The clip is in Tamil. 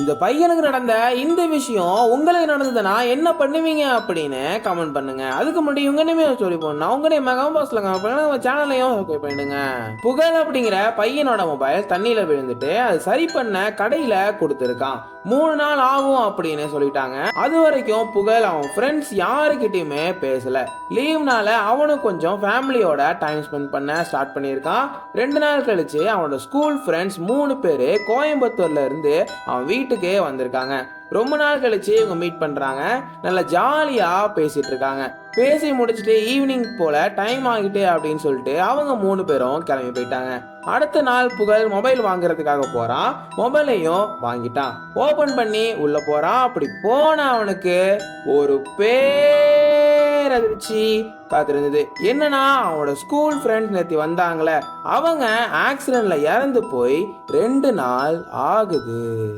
இந்த பையனுக்கு நடந்த இந்த விஷயம் உங்களுக்கு நடந்ததுன்னா என்ன பண்ணுவீங்க அப்படின்னு கமெண்ட் பண்ணுங்க. அதுக்கு முன்னாடி இவங்க நேமே சொல்லி போடணும் அவங்க நேம் பாஸ்ல பாக்ஸ்ல கமெண்ட் பண்ணுங்க நம்ம சேனலையும் சப்ஸ்கிரைப் பண்ணிடுங்க. புகழ் அப்படிங்கிற பையனோட மொபைல் தண்ணியில விழுந்துட்டு அது சரி பண்ண கடையில கொடுத்துருக்கான். மூணு நாள் ஆகும் அப்படின்னு சொல்லிட்டாங்க. அது வரைக்கும் புகழ் அவன் ஃப்ரெண்ட்ஸ் யாருக்கிட்டையுமே பேசல. லீவ்னால அவனும் கொஞ்சம் ஃபேமிலியோட டைம் ஸ்பெண்ட் பண்ண ஸ்டார்ட் பண்ணியிருக்கான். ரெண்டு நாள் கழிச்சு அவனோட ஸ்கூல் ஃப்ரெண்ட்ஸ் மூணு பேர் கோயம்புத்தூர்ல இருந்து அவன் வீட்டுக்கே வந்திருக்காங்க. ரொம்ப நாள் கழிச்சு இவங்க மீட் பண்றாங்க. நல்லா ஜாலியா பேசிட்டு இருக்காங்க. பேசி முடிச்சுட்டு ஈவினிங் போல டைம் ஆகிட்டு அப்படின்னு சொல்லிட்டு அவங்க மூணு பேரும் கிளம்பி போயிட்டாங்க. அடுத்த நாள் புகழ் மொபைல் வாங்குறதுக்காக போறான். மொபைலையும் வாங்கிட்டான். ஓப்பன் பண்ணி உள்ள போறான். அப்படி போன அவனுக்கு ஒரு பேரதிர்ச்சி காத்திருந்தது. என்னன்னா அவனோட ஸ்கூல் ஃப்ரெண்ட்ஸ் நேத்தி வந்தாங்களே. அவங்க ஆக்சிடென்ட்ல இறந்து போய் ரெண்டு நாள் ஆகுது.